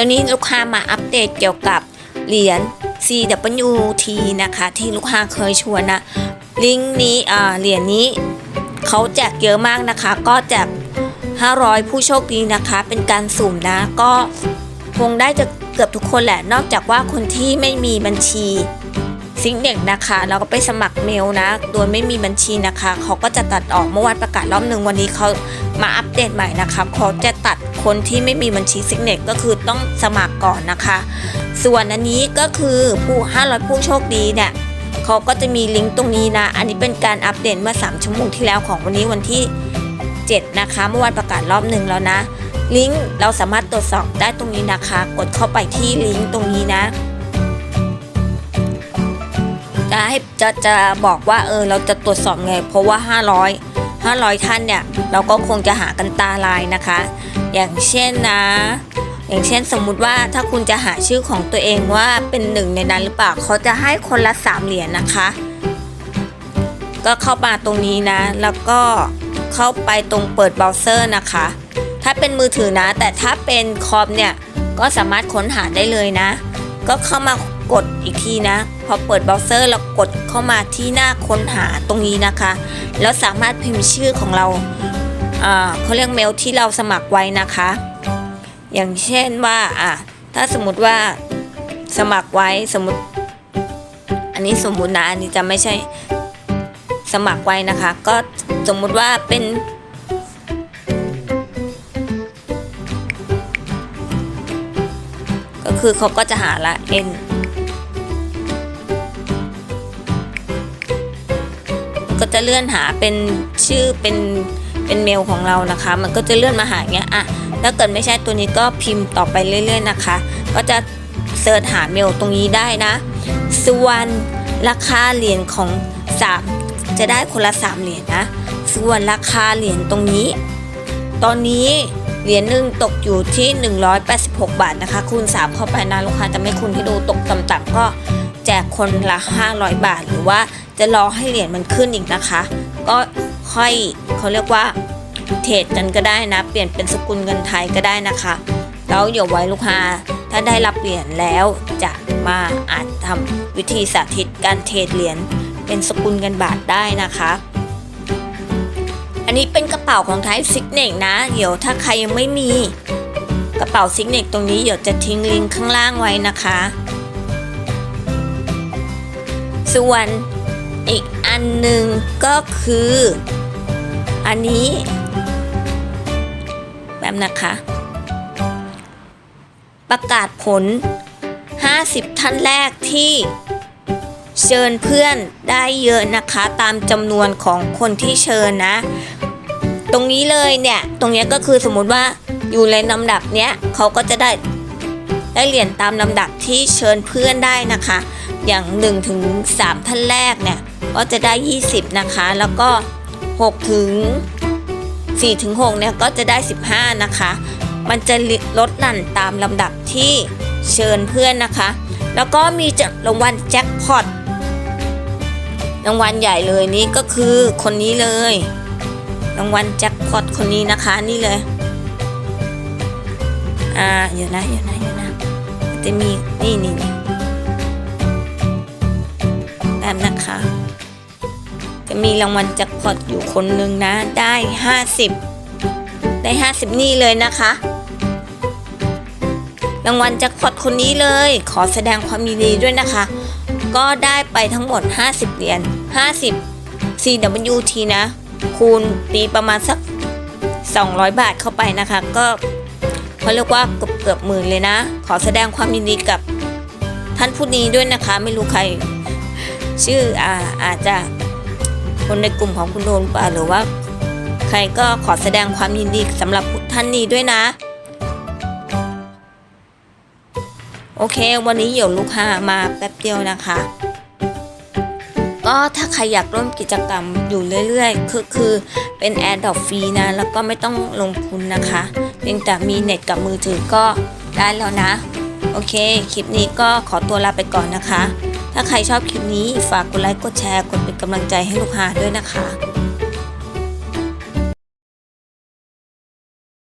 ตอนนี้ลูกค้ามาอัปเดตเกี่ยวกับเหรียญ CWT นะคะ ที่ลูกค้าเคยชวนนะลิงก์นี้อ่าเหรียญนี้เขาแจกเยอะมากนะคะ ก็แจก 500 ผู้โชคดีนะคะ เป็นการสุ่มนะ ก็คงได้จะเกือบทุกคนแหละ นอกจากว่าคนที่ไม่มีบัญชี ซิงเด็กนะคะ เราก็ไปสมัครเมลนะ โดยไม่มีบัญชีนะคะ เขาก็จะตัดออกเมื่อวันประกาศรอบหนึ่งวันนี้เขามาอัปเดตใหม่นะคะเขาจะตัดคนที่ไม่มีบัญชีซิงเด็กก็คือต้องสมัครก่อนนะคะ ส่วนอันนี้ก็คือผู้ 500 ผู้โชคดีเนี่ยเขาก็จะมีลิงก์ตรงนี้นะ อันนี้เป็นการอัปเดตเมื่อ 3 ชั่วโมงที่แล้วของวันนี้วันที่ 7 นะคะ เมื่อวันประกาศรอบหนึ่งแล้วนะลิงก์เราสามารถตรวจสอบได้ตรงนี้นะคะ กดเข้าไปที่ลิงก์ตรงนี้นะ จะให้จะจะบอกว่าเออเราจะตรวจสอบไง เพราะว่า 500 500 ท่านเนี่ย เราก็คงจะหากันตาลายนะคะ อย่างเช่นนะ อย่างเช่นสมมุติว่าถ้าคุณจะหาชื่อของตัวเองว่าเป็นหนึ่งในนั้นหรือเปล่าเขาจะให้คนละ 3 เหรียญนะคะ ก็เข้ามาตรงนี้นะ แล้วก็เข้าไปตรงเปิดเบราว์เซอร์นะคะ ถ้าเป็นมือถือนะ แต่ถ้าเป็นคอมเนี่ยก็สามารถค้นหาได้เลยนะ ก็เข้ามา กดอีกทีนะ พอเปิดเบราว์เซอร์แล้วกดเข้ามาที่หน้าค้นหาตรงนี้นะคะ แล้วสามารถพิมพ์ชื่อของเราเขาเรียกเมลที่เราสมัครไว้นะคะ อย่างเช่นว่าอะถ้าสมมติว่าสมัครไว้สมมติ อันนี้สมมุตินะอันนี้จะไม่ใช่สมัครไว้นะคะ ก็สมมุติว่าเป็นก็คือเขาก็จะหาละ n ก็จะเลื่อนหาเป็นชื่อเป็นเป็นเมลของเรานะคะ มันก็จะเลื่อนมาหาอย่างเงี้ยอะถ้าเกิดไม่ใช่ตัวนี้ก็พิมพ์ต่อไปเรื่อย ๆนะคะ ก็จะเสิร์ชหาเมลตรงนี้ได้นะ ส่วนราคาเหรียญของ3จะได้คนละ3เหรียญนะ ส่วนราคาเหรียญตรงนี้ ตอนนี้เหรียญหนึ่งตกอยู่ที่ 186 บาทนะคะ คูณ 3 เข้าไปนะลูกค้าจะไม่คูณให้ดูตกต่ำๆก็แจกคนละ 500 บาทหรือว่า จะรอให้เหรียญมันขึ้นอีกนะคะ ก็ค่อยเขาเรียกว่าเทรดกันก็ได้นะ เปลี่ยนเป็นสกุลเงินไทยก็ได้นะคะแล้วเดี๋ยวไว้ลูกค้าถ้าได้รับเหรียญแล้วจะมาอาจทำวิธีสาธิตการเทรดเหรียญเป็นสกุลเงินบาทได้นะคะ อันนี้เป็นกระเป๋าของไทยซิกเนกนะ เดี๋ยวถ้าใครยังไม่มีกระเป๋าซิกเนกตรงนี้เดี๋ยวจะทิ้งลิงก์ข้างล่างไว้นะคะ ส่วน อีกอันหนึ่งก็คือ อันนี้ แบบนะคะ ประกาศผล 50 ท่านแรกที่เชิญเพื่อนได้เยอะนะคะตามจำนวนของคนที่เชิญนะ ตรงนี้เลยเนี่ย ตรงนี้ก็คือสมมติว่าอยู่ในลำดับเนี้ยเขาก็จะได้ได้เหรียญตามลำดับที่เชิญเพื่อนได้นะคะ อย่าง1ถึง3ท่านแรกเนี่ย ก็จะได้ 20 นะคะ แล้วก็ 6 ถึง 4 ถึง 6 เนี่ย ก็จะได้ 15 นะคะ มันจะลดหลั่นตามลำดับที่เชิญเพื่อนนะคะ แล้วก็มีจรางวัลแจ็คพอตรางวัลใหญ่เลยนี่ก็คือคนนี้เลย รางวัลแจ็คพอตคนนี้นะคะนี่เลย อ่าเดี๋ยวนะเดี๋ยวนะเดี๋ยวนะจะมีนี่นี่นี่ แบบนะคะ จะมีรางวัลแจ็คพอตอยู่คนหนึ่งนะได้ห้าสิบได้ห้าสิบนี่เลยนะคะ รางวัลแจ็คพอตคนนี้เลย ขอแสดงความยินดีด้วยนะคะ ก็ได้ไปทั้งหมด 50 เหรียญ50 CWT นะ คูณตีประมาณสัก 200 บาทเข้าไปนะคะ ก็เขาเรียกว่าเกือบเกือบหมื่นเลยนะ ขอแสดงความยินดีกับท่านผู้นี้ด้วยนะคะ ไม่รู้ใคร ชื่ออาอาจจะคนในกลุ่มของคุณโดนป่าหรือว่า ใครก็ขอแสดงความยินดีสำหรับท่านนี้ด้วยนะ โอเค วันนี้เดี๋ยวลูกค้ามาแป๊บเดียวนะคะ ก็ถ้าใครอยากร่วมกิจกรรมอยู่เรื่อยๆ คือคือเป็นแอร์ดอฟฟรีนะ แล้วก็ไม่ต้องลงทุนนะคะเพียงแต่มีเน็ตกับมือถือก็ได้แล้วนะ โอเค คลิปนี้ก็ขอตัวลาไปก่อนนะคะ ถ้าใครชอบคลิปนี้ฝากกดไลค์กดแชร์กดเป็นกำลังใจให้ลูกหาด้วยนะคะ